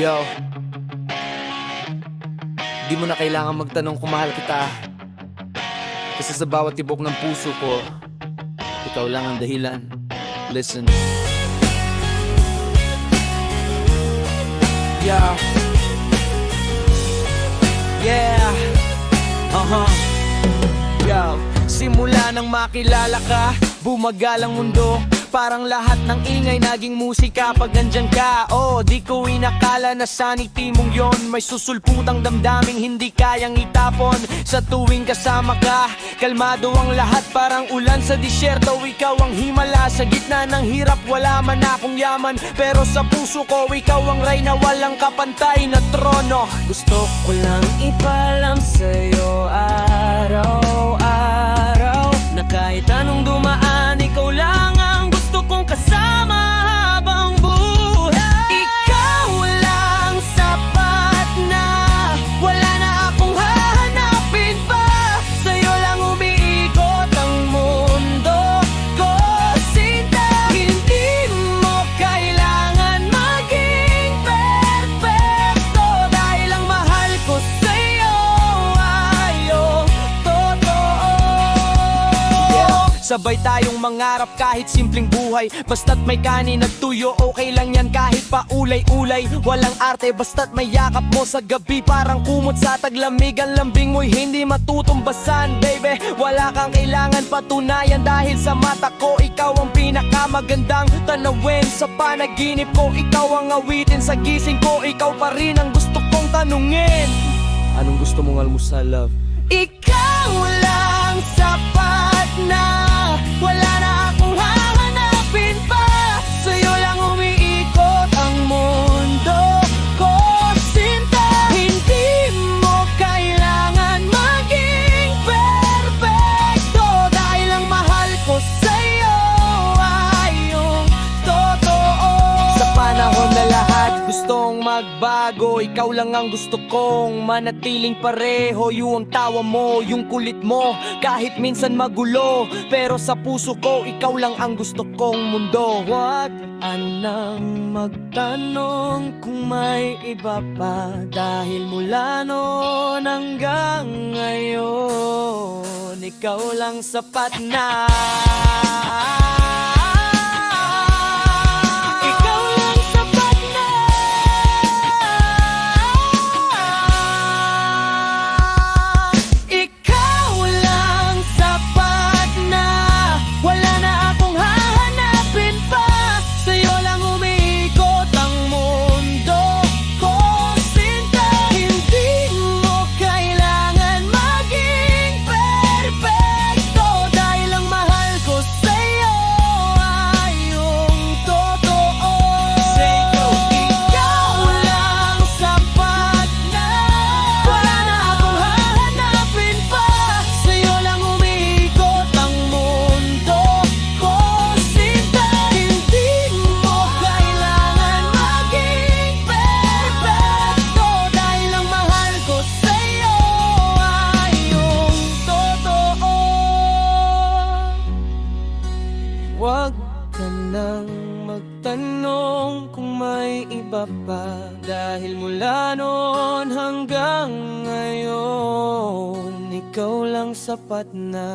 Yo. Di mo na kailangan magtanong kung mahal kita. Kasi sa bawat tibok ng puso ko Ikaw lang ang dahilan. Listen. Yeah Yeah. Uh-huh. Yo. Simula nang makilala ka Bumagal ang mundo Parang lahat ng ingay naging musika. Pag nandyan ka Oh, di ko inakala na sanity mong yon May susulputang damdaming hindi kayang itapon. Sa tuwing kasama ka Kalmado ang lahat. Parang ulan sa disyerto Ikaw ang himala. Sa gitna ng hirap Wala man akong yaman. Pero sa puso ko ikaw ang ray na walang kapantay na trono. Gusto ko lang ipalam sa'yo araw-araw Sabay tayong mangarap kahit simpleng buhay. Basta't may kanin at tuyo Okay lang yan kahit pa ulay-ulay. Walang arte basta't may yakap mo sa gabi. Parang kumot sa taglamig Ang lambing mo'y hindi matutumbasan Baby, wala kang kailangan patunayan Dahil sa mata ko ikaw ang pinakamagandang tanawin. Sa panaginip ko ikaw ang awitin. Sa gising ko ikaw pa rin ang gusto kong tanungin. Anong gusto mong almusal, love? Ikaw lang sapat na Wala na gustong magbago Ikaw lang ang gusto kong manatiling pareho. Yung tawa mo, yung kulit mo. Kahit minsan magulo Pero sa puso ko, ikaw lang ang gusto kong mundo. Huwag anang magtanong kung may iba pa. Dahil mula noon hanggang ngayon Ikaw lang sapat na Huwag ka nang magtanong kung may iba pa. Dahil mula noon hanggang ngayon Ikaw lang sapat na